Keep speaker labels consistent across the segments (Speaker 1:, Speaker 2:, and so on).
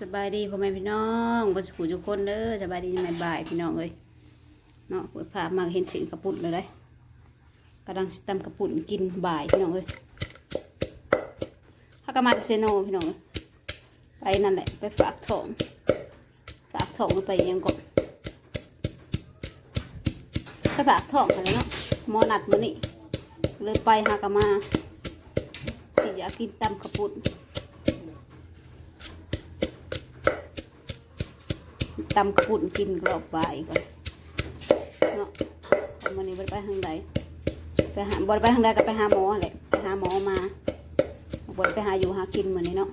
Speaker 1: สบายดีพ่อแม่พี่น้องบนสุขุทุกคนเด้อสบายดีใหม่บ่ายพี่น้องเอ้ยเนาะเปิดภามาเห็นสิ่งกระปุ่นเลยได้กำลังตำกระปุ่นกินบ่ายพี่น้องเอ้ยถ้ากมาจาเซโนพี่น้องเอ้ยไปนั่นแหละไปฝากทองฝากทองไปยังก่อนไปฝากทองกันเลยเนาะมอนัดมื้อนี้เลยไปหากะมาที่อยากกินตำกระปุ่น ตำกระปุ่นกินกรอบบ่ายก่อนเนาะวันนี้บ่ได้ไปทางใดไปหาบ่ได้ไปทางใดก็ไปหาหมอแหละไปหาหมอมาบ่ได้ไปหาอยู่หากินเหมือนนี้เนาะ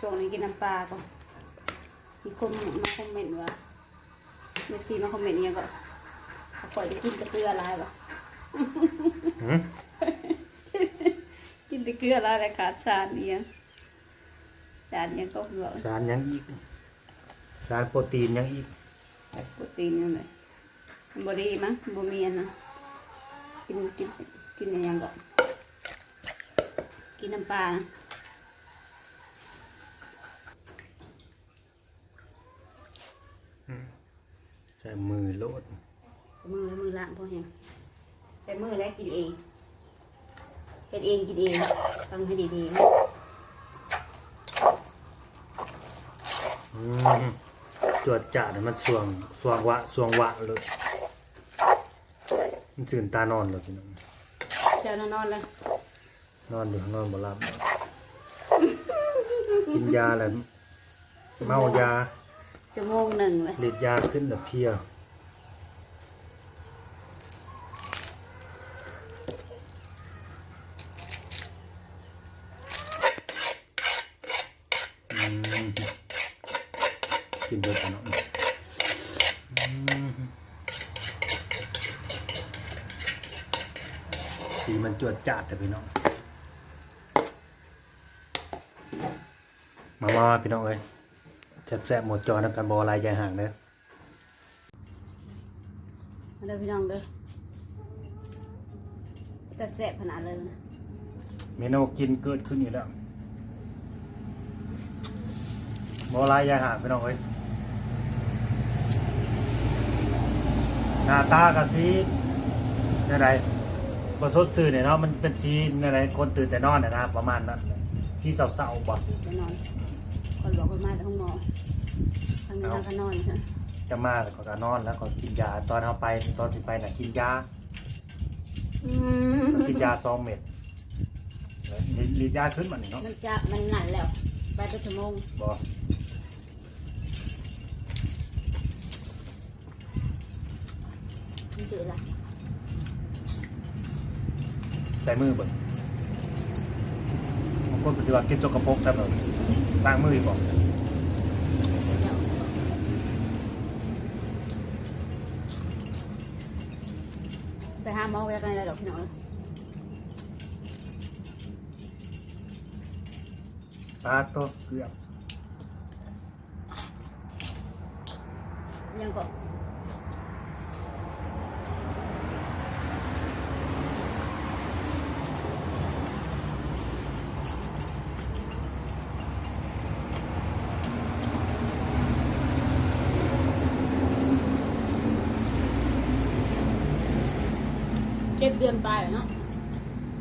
Speaker 1: ช่วงนี้กินน้ำปลาก่อนมีคนมาคอมเมนต์ว่าเมซี่มาคอมเมนต์เนี่ยก็เขาปล่อยไปกินแตะเกลืออะไรวะ นแตะเกลืออะไรแต่ขาดสารเนี่ยงสารเนี่ยงก็เบื่อ
Speaker 2: สารยังอีก สารโปรตีนยังอีก
Speaker 1: โปรตีนนั่นแหละมันบดีมั้งบมีอันนะกินกินกินอย่างก่อนกินน้ำปลา
Speaker 2: ใช้มือโลด
Speaker 1: มือแล้วมือล้างพอแห้งแต่มือแล้วกินเอง เป็นเองกินเองฟังให้ดีๆนะ
Speaker 2: อืมจวดจ่าเนี่ยมันสวงสวงวะสวงวะเลยมันสื่นตานอนเลยพี่น้อง
Speaker 1: เจ้านอนๆเลย
Speaker 2: นอนอยู่ข้างนอนบ่หลับกินยาแล้วเมายา
Speaker 1: ชั่วโมงหนึ่งเลย
Speaker 2: ฤทธิ์ยาขึ้นแบบเพลียอืม กินเบิดแล้วเนาะอืมสีมันจวดจัดแต่พี่น้อง มามาพี่น้องเอ้ยแซ่บๆหมดจอนะกันบอลายใจห่างเด้อ
Speaker 1: มาเด้อพี่น้องเด้อแต่แสบขนาดเลยนะ
Speaker 2: เมนูกินเกิดขึ้นอยู่แล้วบอลายใจห่างพี่น้องเอ้ย น้าตากะสีอะไรบสดซื่อเนี่ยเนาะมันเป็นสีอะไรคนตื่นแต่นอนเนี่ยนะประมาณนั้นสีเศร้าๆบ่
Speaker 1: จะนอน คนบอกคนมาแต่ห้องหมอทางนี้ทางก็นอนใช่ไหม
Speaker 2: จะมาแล้วก็นอนแล้วก็กินยาตอนเอาไปตอนสิไปน่ะกินยา
Speaker 1: อืม
Speaker 2: กินยาสองเม็ดลิลิยาขึ้นมาหนิเนาะ
Speaker 1: มันจะมันหนันแล้ว ไปเป็นชั่วโมง
Speaker 2: บ อ
Speaker 1: มันจืดละ
Speaker 2: ใส่มือเบิดบางคนปฏิบัติกินจกกระปรกแต่แบบล้างมือบอก
Speaker 1: ไปหาหมอกันอะไรหรอกพี่น้อง
Speaker 2: ตาโตเกลือ
Speaker 1: ยังก็ เจ็ดเดือนไปแล้วเนาะ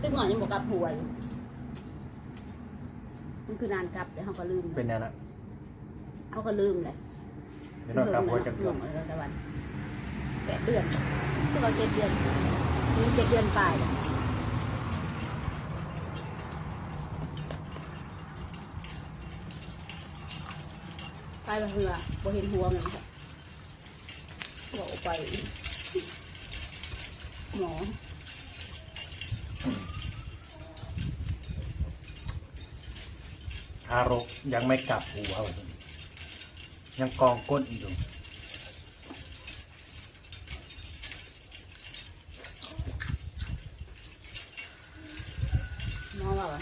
Speaker 1: ตึ้งหน่อยยังบอกกลับหัวอยู่มันคือนานกลับแต่เขาก็ลืม
Speaker 2: เป็นแนวนั้น
Speaker 1: เขาก็ลืมเลย
Speaker 2: เดี๋ยวเรากลับหัวจะเกลื
Speaker 1: ลื
Speaker 2: อ
Speaker 1: มเลยตะวันแปดเดือนตึ้งเราเจ็ดเดือนมีเจ็ดเดือนไปแล้วไปแบบเหือบ่เห็นหัวมันค่ะบอกไปหมอ
Speaker 2: ทารกยังไม่กลับหัวเลยยังกองก้นอยู่
Speaker 1: หมอว่าว่า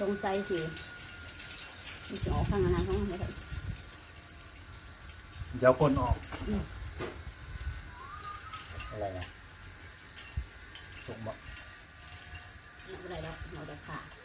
Speaker 1: สงสัยสิมันจะออกข้างหน้าข้างหลังเลย
Speaker 2: เดี๋ยวก้นออก อะไรนะส่งบอก
Speaker 1: ไม่เป็นไรแล้วเราจะขาด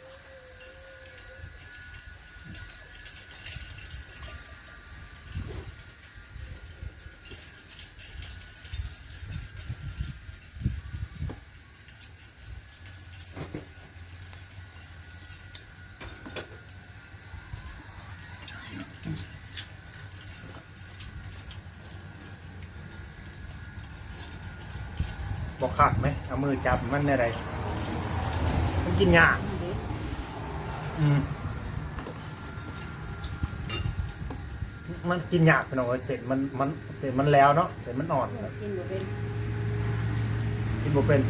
Speaker 2: บอกขาดไหมเอามือจับมันอะไรมันกินยากอืมมันกินยากไปหน่อยเสร็จมันมันเสร็จมันแล้วเนาะเสร็จมันอ่อนแล้ว
Speaker 1: กินหมดเป็น
Speaker 2: กินบ่เป็น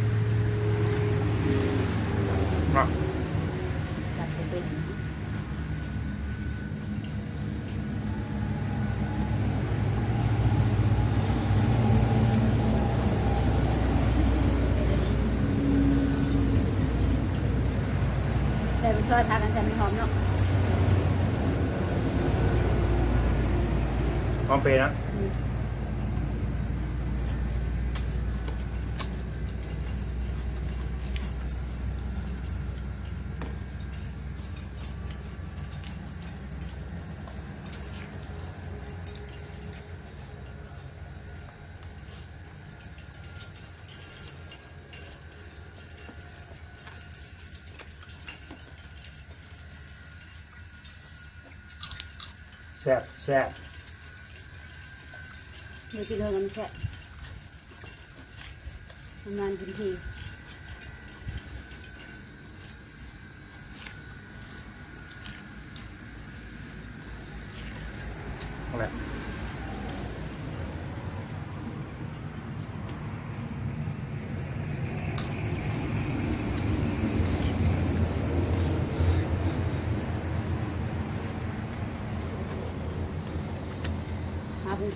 Speaker 2: อะ
Speaker 1: จัดหมดเป็น แต่ไปช่วยทานกันแต่ไม่หอมเนาะ
Speaker 2: พ ร้อมเปย์นะ
Speaker 1: อืม
Speaker 2: แซ่บแซ่บ
Speaker 1: มีกินเลยกันแค่นานกินที
Speaker 2: อะไร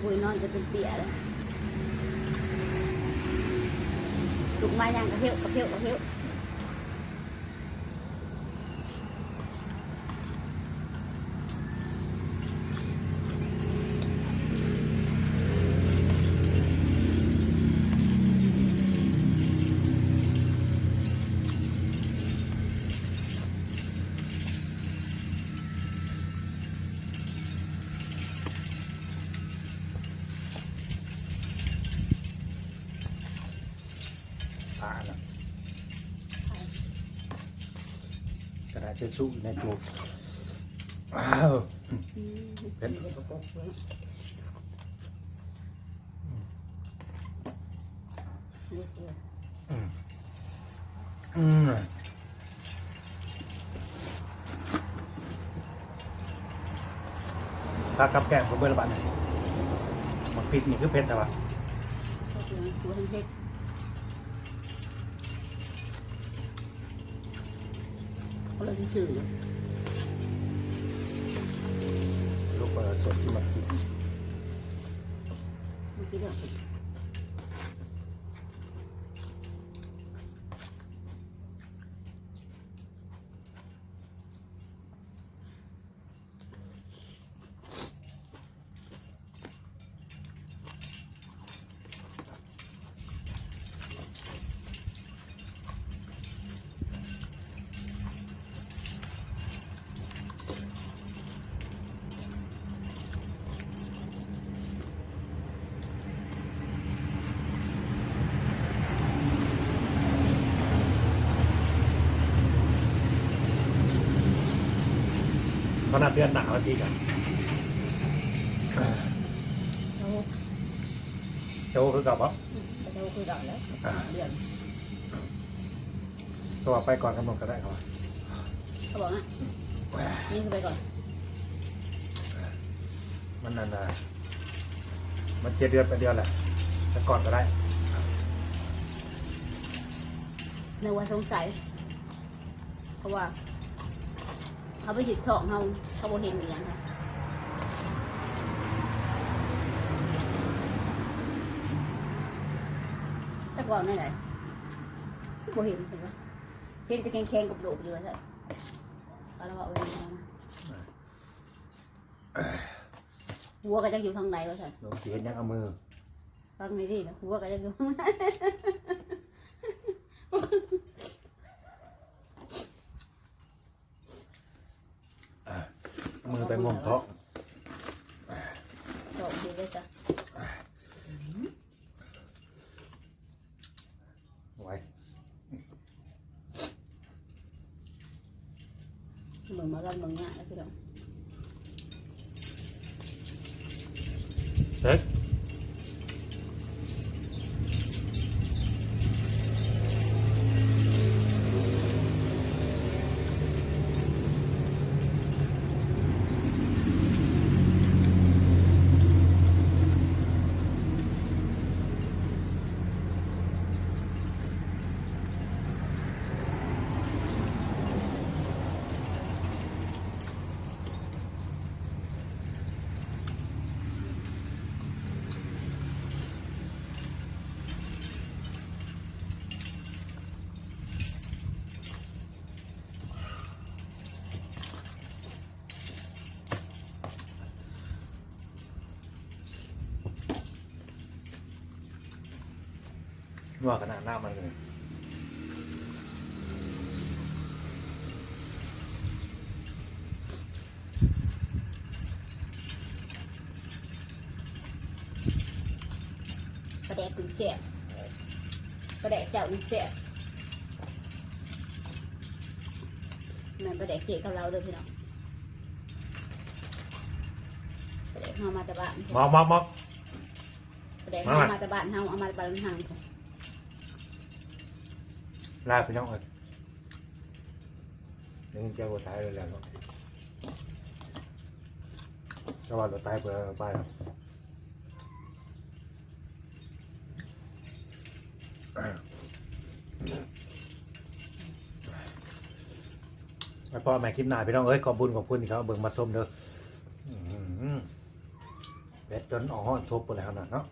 Speaker 1: คุยนอนจะเป็นเปียเลยลุกมาอย่างกระเพี้ยวกระเพี้ยวกระเพี้ยว
Speaker 2: ผ่าแล้วกระดาษจะสู้ในจูบว้าว
Speaker 1: อืม
Speaker 2: เป็น
Speaker 1: ประกบไว้
Speaker 2: อืมถ้ากับแกงผมเบอร์ละบาทหนึ่งมันพริกนี่คือเผ็ดแต่ว่า
Speaker 1: ก็คือตัวทั้งเท็ด เขาเลยสื่อ
Speaker 2: ลูกเปิดสดที่มันกิน
Speaker 1: เมื่อกี้เรื่
Speaker 2: นาดเดือนหนาวทีกัน
Speaker 1: เขา
Speaker 2: โจคือกับว่า
Speaker 1: เขาคุยกันแล้วเดือน
Speaker 2: ตัวไปก่อนกำหนดก็ได้ครับ
Speaker 1: เขาบอกอะนี่คือไปก่อน
Speaker 2: มันนานๆมันเจ็ดเดือนไปเดือนแหละแต่ก่อนก็ได้
Speaker 1: ในว่าสงสัยเพราะว่า เขาไปหยิบทองเขาเขาบอกเห็นอย่างค่ะแต่ก่อนไม่ไหนบ่เห็นเห็นปะเห็นแต่แข็งๆกับโดดอยู่ว่าใช่เอาละว่าเอาไว้ยังไงนะหัวก็จะอยู่ทางไหนวะใช่
Speaker 2: หลวงจีเห็นยังเอามือ
Speaker 1: ฟังนี่ดิหัวก็จะอยู่ทางไหน มือไปงมเพาะโดดดีเลยจ้ะไว้มือมาลันมืองานแล้วพี่น้อง
Speaker 2: Đấy. ด็กว่าขนาดหน้ามันเลย
Speaker 1: ประแดกถึงเสียบประแดกเจ้าถึงเสียบแม่นประแดกเสียกับเราเลยพี่น้องประแดกเฮามาแต่บ้าน
Speaker 2: มอกมอกมอก
Speaker 1: ประแดกเฮามาแต่บ้านเฮาเอามาแต่บ้านทาง
Speaker 2: ลาพี่น้องเอ้ยยังเจ้าก็ตายเลยแหละเนาะจังหวัดเราตายเปล่าไปครับไปพ่อแม่คลิปหน้าพี่น้องเอ้ยขอบุญขอบคุณที่เขาเบิ่งมาชมเด้ออื้อหือเด็ดจนอ่อนซบไปแล้วนะเนาะ